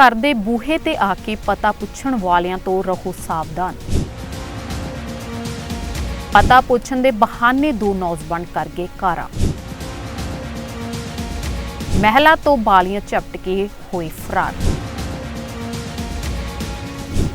ਘਰ ਦੇ ਬੂਹੇ ਤੇ ਆ ਕੇ ਪਤਾ ਪੁੱਛਣ ਵਾਲਿਆਂ ਤੋਂ ਰਹੋ ਸਾਵਧਾਨ। ਪਤਾ ਪੁੱਛਣ ਦੇ ਬਹਾਨੇ ਦੋ ਨੌਜਵਾਨ ਕਰ ਗਏ ਕਾਰਾ। ਮਹਿਲਾ ਤੋਂ ਬਾਲੀਆਂ ਝਪਟ ਕੇ ਹੋਏ ਫਰਾਰ।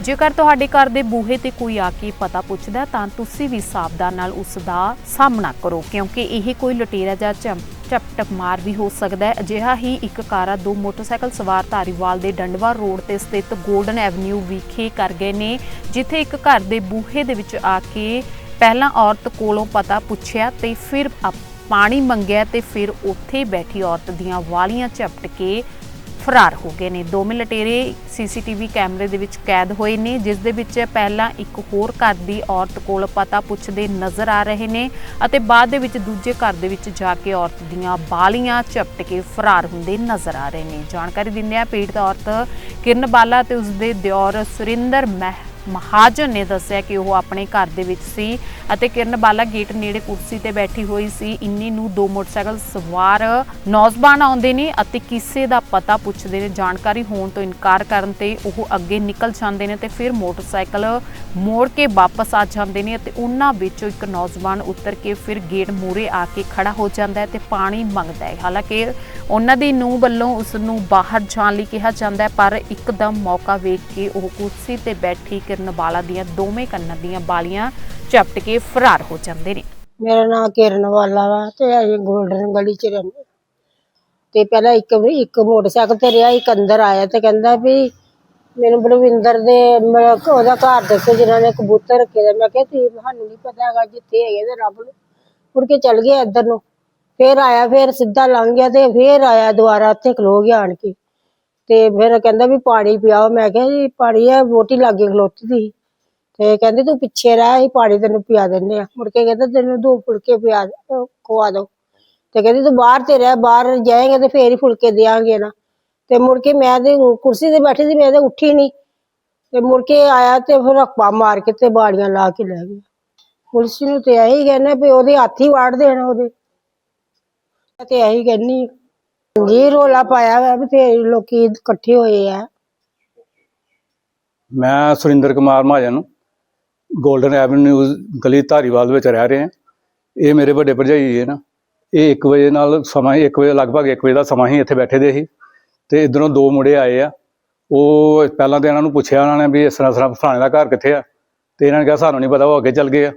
ਜੇਕਰ ਤੁਹਾਡੇ ਘਰ ਦੇ ਬੂਹੇ ਤੇ ਕੋਈ ਆ ਕੇ ਪਤਾ ਪੁੱਛਦਾ ਤਾਂ ਤੁਸੀਂ ਵੀ ਸਾਵਧਾਨ ਨਾਲ ਉਸ ਦਾ ਸਾਹਮਣਾ ਕਰੋ, ਕਿਉਂਕਿ ਇਹ ਕੋਈ ਲੁਟੇਰਾ ਜਾਂ ਝਮ- ਝਪਟਕ ਮਾਰ ਵੀ ਹੋ ਸਕਦਾ ਹੈ। ਅਜਿਹਾ ਹੀ ਇੱਕ ਕਾਰਾ ਦੋ ਮੋਟਰਸਾਈਕਲ ਸਵਾਰ ਧਾਰੀਵਾਲ ਦੇ ਡੰਡਵਾ ਰੋਡ ਤੇ ਸਥਿਤ ਗੋਲਡਨ ਐਵਨਿਊ ਵਿਖੇ ਕਰ ਗਏ ਨੇ, ਜਿੱਥੇ ਇੱਕ ਘਰ ਦੇ ਬੂਹੇ ਦੇ ਵਿੱਚ ਆ ਕੇ ਪਹਿਲਾਂ ਔਰਤ ਕੋਲੋਂ ਪਤਾ ਪੁੱਛਿਆ ਤੇ ਫਿਰ ਪਾਣੀ ਮੰਗਿਆ ਤੇ ਫਿਰ ਉੱਥੇ ਬੈਠੀ ਔਰਤ ਦੀਆਂ ਵਾਲੀਆਂ ਝਪਟ ਕੇ ਫਰਾਰ ਹੋ ਗਏ ਨੇ। ਦੋਵੇਂ ਲਟੇਰੇ ਸੀਸੀਟੀਵੀ ਕੈਮਰੇ ਦੇ ਵਿੱਚ ਕੈਦ ਹੋਏ ਨੇ, ਜਿਸ ਦੇ ਵਿੱਚ ਪਹਿਲਾਂ ਇੱਕ ਹੋਰ ਘਰ ਦੀ ਔਰਤ ਕੋਲ ਪਤਾ ਪੁੱਛਦੇ ਨਜ਼ਰ ਆ ਰਹੇ ਨੇ ਅਤੇ ਬਾਅਦ ਦੇ ਵਿੱਚ ਦੂਜੇ ਘਰ ਦੇ ਵਿੱਚ ਜਾ ਕੇ ਔਰਤ ਦੀਆਂ ਬਾਲੀਆਂ ਝਪਟ ਕੇ ਫਰਾਰ ਹੁੰਦੇ ਨਜ਼ਰ ਆ ਰਹੇ ਨੇ। ਜਾਣਕਾਰੀ ਦਿੰਦੇ ਆ ਪੀੜਤ ਔਰਤ ਕਿਰਨ ਬਾਲਾ ਤੇ ਉਸਦੇ ਦਿਓਰ ਸੁਰਿੰਦਰ ਮਹਿ ਮਹਾਜਨ ਨੇ ਦੱਸਿਆ ਕਿ ਉਹ ਆਪਣੇ ਘਰ ਦੇ ਵਿੱਚ ਸੀ ਅਤੇ ਕਿਰਨ ਬਾਲਾ ਗੇਟ ਨੇੜੇ ਕੁਰਸੀ ਤੇ ਬੈਠੀ ਹੋਈ ਸੀ। ਇੰਨੇ ਨੂੰ ਦੋ ਮੋਟਰਸਾਈਕਲ ਸਵਾਰ ਨੌਜਵਾਨ ਆਉਂਦੇ ਨੇ ਅਤੇ ਕਿਸੇ ਦਾ ਪਤਾ ਪੁੱਛਦੇ ਨੇ, ਜਾਣਕਾਰੀ ਹੋਣ ਤੋਂ ਇਨਕਾਰ ਕਰਨ ਤੇ ਉਹ ਅੱਗੇ ਨਿਕਲ ਜਾਂਦੇ ਨੇ ਤੇ ਫਿਰ ਮੋਟਰਸਾਈਕਲ ਮੋੜ ਕੇ ਵਾਪਸ ਆ ਜਾਂਦੇ ਨੇ ਅਤੇ ਉਹਨਾਂ ਵਿੱਚੋਂ ਇੱਕ ਨੌਜਵਾਨ ਉੱਤਰ ਕੇ ਫਿਰ ਗੇਟ ਮੂਹਰੇ ਆ ਕੇ ਖੜਾ ਹੋ ਜਾਂਦਾ ਹੈ ਤੇ ਪਾਣੀ ਮੰਗਦਾ ਹੈ। ਹਾਲਾਂਕਿ ਉਹਨਾਂ ਦੀ ਨੂੰਹ ਵੱਲੋਂ ਉਸ ਨੂੰ ਬਾਹਰ ਜਾਣ ਲਈ ਕਿਹਾ ਜਾਂਦਾ ਹੈ, ਪਰ ਇੱਕਦਮ ਮੌਕਾ ਵੇਖ ਕੇ ਉਹ ਕੁਰਸੀ ਤੇ ਬੈਠੀ ਕਿਰਨ ਬਾਲਾ ਦੀਆਂ ਦੋਵੇਂ ਕੰਨਾਂ ਦੀਆਂ ਬਾਲੀਆਂ ਝਪਟ ਕੇ ਫਰਾਰ ਹੋ ਜਾਂਦੇ ਨੇ। ਮੇਰਾ ਨਾਮ ਕਿਰਨ ਵਾਲਾ ਵਾ ਤੇ ਅਸੀਂ ਗੋਲਡਨ ਗਲੀ ਚ ਰਹਿੰਦੇ ਤੇ ਪਹਿਲਾਂ ਇੱਕ ਇੱਕ ਮੋਟਰਸਾਈਕਲ ਤੇ ਰਿਹਾ, ਇੱਕ ਅੰਦਰ ਆਇਆ ਤੇ ਕਹਿੰਦਾ ਵੀ ਮੈਨੂੰ ਬਲਵਿੰਦਰ ਦੇ ਮ- ਉਹਦਾ ਘਰ ਦੱਸੋ ਜਿਨ੍ਹਾਂ ਨੇ ਕਬੂਤਰ ਰੱਖੇ ਦੇ। ਮੈਂ ਕਿਹਾ ਤੁਸੀਂ ਸਾਨੂੰ ਨਹੀਂ ਪਤਾ ਹੈਗਾ ਜਿੱਥੇ ਹੈਗੇ ਤੇ ਰੱਬ ਨੂੰ। ਮੁੜ ਕੇ ਚੱਲ ਗਿਆ ਇੱਧਰ ਨੂੰ। ਫੇਰ ਆਇਆ, ਫੇਰ ਸਿੱਧਾ ਲੰਘ ਗਿਆ ਤੇ ਫੇਰ ਆਇਆ ਦੁਬਾਰਾ, ਉੱਥੇ ਖਲੋ ਗਿਆ ਆਣ ਕੇ। ਤੇ ਫਿਰ ਕਹਿੰਦਾ ਵੀ ਪਾਣੀ ਪਿਆਓ। ਮੈਂ ਕਿਹਾ ਜੀ, ਪਾਣੀ ਆ, ਵੋਟੀ ਲਾਗੇ ਖਲੋਤੀ ਸੀ। ਤੇ ਕਹਿੰਦੀ, ਤੂੰ ਪਿੱਛੇ ਰਹਿ, ਅਸੀਂ ਪਾਣੀ ਤੈਨੂੰ ਪਿਆ ਦਿੰਦੇ ਆ। ਮੁੜ ਕੇ ਕਹਿੰਦਾ, ਤੈਨੂੰ ਦੋ ਫੁਲਕੇ ਪਿਆ, ਅਹ, ਖਵਾ ਦੋ। ਤੇ ਕਹਿੰਦੀ, ਤੂੰ ਬਾਹਰ ਤੇ ਰਹਿ, ਬਾਹਰ ਜਾਏਂਗੇ ਤੇ ਫੇਰ ਹੀ ਫੁਲਕੇ ਦੇਾਂਗੇ ਨਾ। ਤੇ ਮੁੜ ਕੇ ਮੈਂ ਤੇ ਕੁਰਸੀ ਤੇ ਬੈਠੀ ਸੀ, ਮੈਂ ਤੇ ਉੱਠੀ ਨਹੀਂ। ਤੇ ਮੁੜ ਕੇ ਆਇਆ ਤੇ ਫਿਰ ਹੱਪਾ ਮਾਰ ਕੇ ਤੇ ਬਾੜੀਆਂ ਲਾ ਕੇ ਲੈ ਗਿਆ। ਪੁਲਿਸ ਨੂੰ ਤੇ ਇਹੀ ਕਹਿੰਦੇ ਵੀ ਉਹਦੇ ਹੱਥ ਹੀ ਵਾੜ ਦੇਣ ਉਹਦੇ। ਮੈਂ ਤੇ ਇਹੀ ਕਹਿੰਦੀ ਜੀ ਰੋਲਾ ਪਾਇਆ ਹੋਇਆ ਵੀ ਤੇ ਲੋਕੀ ਇਕੱਠੇ ਹੋਏ ਆ। ਮੈਂ ਸੁਰਿੰਦਰ ਕੁਮਾਰ ਮਹਾਜਨ ਗੋਲਡਨ ਐਵਨਿਊ ਗਲੀ ਧਾਰੀਵਾਲ ਵਿੱਚ ਰਹਿ ਰਹੇ ਹਾਂ। ਇਹ ਮੇਰੇ ਵੱਡੇ ਭਰਜਾਈ ਹੈ ਨਾ, ਇਹ 1 ਵਜੇ ਨਾਲ ਸਮਾਂ ਹੀ 1 ਵਜੇ, ਲਗਭਗ 1 ਵਜੇ ਦਾ ਸਮਾਂ ਹੀ ਇੱਥੇ ਬੈਠੇ ਦੇ ਸੀ ਤੇ ਇਧਰੋਂ ਦੋ ਮੁੰਡੇ ਆਏ ਆ। ਉਹ ਪਹਿਲਾਂ ਤੇ ਇਹਨਾਂ ਨੂੰ ਪੁੱਛਿਆ ਉਹਨਾਂ ਨੇ ਵੀ ਇਸ ਤਰ੍ਹਾਂ ਤਰ੍ਹਾਂ ਫਲਾਣੇ ਦਾ ਘਰ ਕਿੱਥੇ ਆ? ਤੇ ਇਹਨਾਂ ਨੇ ਕਿਹਾ ਸਾਨੂੰ ਨਹੀਂ ਪਤਾ, ਉਹ ਅੱਗੇ ਚੱਲ ਗਏ ਆ।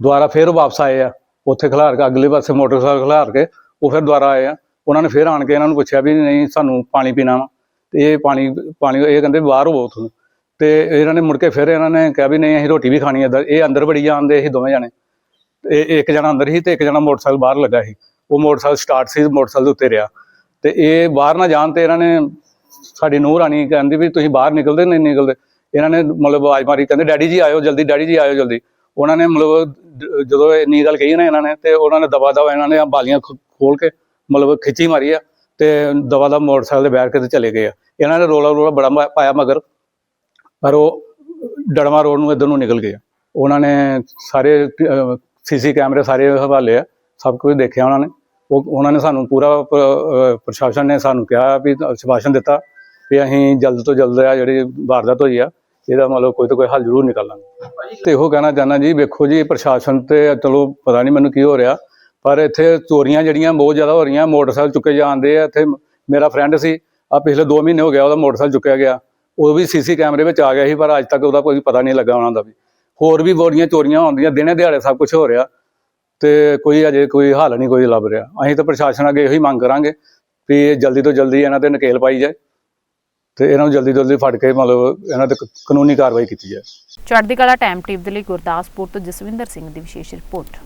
ਦੁਬਾਰਾ ਫੇਰ ਉਹ ਵਾਪਸ ਆਏ ਆ। ਉੱਥੇ ਖਿਲਾਰ ਕੇ, ਅਗਲੇ ਪਾਸੇ ਮੋਟਰਸਾਈਕਲ ਖਿਲਾਰ ਕੇ, ਉਹ ਫਿਰ ਦੁਬਾਰਾ ਆਏ ਆ। ਉਹਨਾਂ ਨੇ ਫਿਰ ਆਣ ਕੇ ਇਹਨਾਂ ਨੂੰ ਪੁੱਛਿਆ ਵੀ ਨਹੀਂ ਸਾਨੂੰ ਪਾਣੀ ਪੀਣਾ ਵਾ। ਤੇ ਇਹ ਪਾਣੀ ਪਾਣੀ, ਇਹ ਕਹਿੰਦੇ ਬਾਹਰ ਹੋਵੋ ਤੁਹਾਨੂੰ ਤੇ ਇਹਨਾਂ ਨੇ ਮੁੜ ਕੇ ਫਿਰ ਇਹਨਾਂ ਨੇ ਕਿਹਾ ਵੀ ਨਹੀਂ, ਅਸੀਂ ਰੋਟੀ ਵੀ ਖਾਣੀ ਹੈ ਇੱਧਰ। ਇਹ ਅੰਦਰ ਬੜੀ ਜਾਂਦੇ ਅਸੀਂ ਦੋਵੇਂ ਜਾਣੇ। ਤੇ ਇਹ ਇੱਕ ਜਣਾ ਅੰਦਰ ਸੀ ਤੇ ਇੱਕ ਜਣਾ ਮੋਟਰਸਾਈਕਲ ਬਾਹਰ ਲੱਗਾ ਸੀ। ਉਹ ਮੋਟਰਸਾਈਕਲ ਸਟਾਰਟ ਸੀ, ਮੋਟਰਸਾਈਕਲ ਦੇ ਉੱਤੇ ਰਿਹਾ। ਤੇ ਇਹ ਬਾਹਰ ਨਾ ਜਾਣ ਤੇ ਇਹਨਾਂ ਨੇ ਸਾਡੀ ਨੂੰਹ ਰਾਣੀ ਕਹਿੰਦੀ ਵੀ ਤੁਸੀਂ ਬਾਹਰ ਨਿਕਲਦੇ ਨਹੀਂ ਨਿਕਲਦੇ? ਇਹਨਾਂ ਨੇ ਮਤਲਬ ਆਵਾਜ਼ ਮਾਰੀ, ਕਹਿੰਦੇ, ਡੈਡੀ ਜੀ ਆਇਓ ਜਲਦੀ, ਡੈਡੀ ਜੀ ਆਇਓ ਜਲਦੀ। ਉਹਨਾਂ ਨੇ ਮਤਲਬ ਡ- ਜਦੋਂ ਇੰਨੀ ਗੱਲ ਕਹੀ ਨਾ ਇਹਨਾਂ ਨੇ ਤੇ ਉਹਨਾਂ ਨੇ ਦਬਾ ਦਬਾ ਇਹਨਾਂ ਨੇ ਬਾਲੀਆਂ ਖੋ- ਖੋਲ ਕੇ ਮਤਲਬ ਖਿੱਚੀ ਮਾਰੀ ਆ ਤੇ ਦਬਾ ਦਾ ਮੋਟਰਸਾਈਕਲ ਤੇ ਬੈਠ ਕੇ ਤੇ ਚਲੇ ਗਏ ਆ। ਇਹਨਾਂ ਨੇ ਰੋਲਾ ਰੋਲਾ ਬੜਾ ਮਾ- ਪਾਇਆ ਮਗਰ, ਪਰ ਉਹ ਡੜਮਾ ਰੋਡ ਨੂੰ ਇਧਰ ਨੂੰ ਨਿਕਲ ਗਏ ਉਹਨਾਂ ਨੇ ਸਾਰੇ ਸੀਸੀ ਕੈਮਰੇ ਸਾਰੇ ਹਵਾਲੇ ਆ, ਸਭ ਕੁਝ ਦੇਖਿਆ ਉਹਨਾਂ ਨੇ। ਉਹ, ਉਹਨਾਂ ਨੇ ਸਾਨੂੰ ਪੂਰਾ ਪ੍ਰਸ਼ਾਸਨ ਨੇ ਸਾਨੂੰ ਕਿਹਾ ਵੀ ਸ਼ਿਵਾਸ਼ਨ ਦਿੱਤਾ ਵੀ ਅਸੀਂ ਜਲਦ ਤੋਂ ਜਲਦ ਆ, ਜਿਹੜੀ ਵਾਰਦਾਤ ਹੋਈ ਆ, ਇਹਦਾ ਮਤਲਬ ਕੋਈ ਤਾਂ ਕੋਈ ਹੱਲ ਜ਼ਰੂਰ ਨਿਕਾਲਾਂਗੇ। ਤੇ ਇਹੋ ਕਹਿਣਾ ਚਾਹੁੰਦਾ ਜੀ, ਵੇਖੋ ਜੀ, ਪ੍ਰਸ਼ਾਸਨ ਤੇ ਚਲੋ ਪਤਾ ਨਹੀਂ ਮੈਨੂੰ ਕੀ ਹੋ ਰਿਹਾ ਪਰ ਇੱਥੇ ਚੋਰੀਆਂ ਜਿਹੜੀਆਂ ਬਹੁਤ ਜ਼ਿਆਦਾ ਹੋ ਰਹੀਆਂ, ਮੋਟਰਸਾਈਕਲ ਚੁੱਕੇ ਜਾਂਦੇ ਆ, ਇੱਥੇ ਮੇਰਾ ਫਰੈਂਡ ਸੀ ਆ ਪਿਛਲੇ 2 ਮਹੀਨੇ ਹੋ ਗਿਆ ਉਹਦਾ ਮੋਟਰਸਾਈਕਲ ਚੁੱਕਿਆ ਗਿਆ, ਉਹ ਵੀ ਸੀਸੀ ਕੈਮਰੇ ਵਿੱਚ ਆ ਗਿਆ ਸੀ, ਪਰ ਅੱਜ ਤੱਕ ਉਹਦਾ ਕੋਈ ਪਤਾ ਨਹੀਂ ਲੱਗਾ ਉਹਨਾਂ ਦਾ ਵੀ। ਹੋਰ ਵੀ ਬੜੀਆਂ ਚੋਰੀਆਂ ਹੁੰਦੀਆਂ, ਦਿਨੇ ਦਿਹਾੜੇ ਸਭ ਕੁਝ ਹੋ ਰਿਹਾ, ਤੇ ਕੋਈ ਅਜੇ ਕੋਈ ਹੱਲ ਨਹੀਂ, ਕੋਈ ਲੱਭ ਰਿਹਾ। ਅਸੀਂ ਤਾਂ ਪ੍ਰਸ਼ਾਸਨ ਅੱਗੇ ਇਹੀ ਮੰਗ ਕਰਾਂਗੇ ਵੀ ਜਲਦੀ ਤੋਂ ਜਲਦੀ ਇਹਨਾਂ ਤੇ ਨਕੇਲ ਪਾਈ ਜਾਏ, ਤੇ ਇਹਨਾਂ ਨੂੰ ਜਲਦੀ ਤੋਂ ਜਲਦੀ ਫੜ ਕੇ ਮਤਲਬ ਇਹਨਾਂ ਤੇ ਕਾਨੂੰਨੀ ਕਾਰਵਾਈ ਕੀਤੀ ਜਾਏ। ਚੜ੍ਹਦੀ ਕਲਾ ਟਾਈਮ ਟੀਵੀ ਦੇ ਲਈ ਗੁਰਦਾਸਪੁਰ ਤੋਂ ਜਸਵਿੰਦਰ ਸਿੰਘ ਦੀ ਵਿਸ਼ੇਸ਼ ਰਿਪੋਰਟ।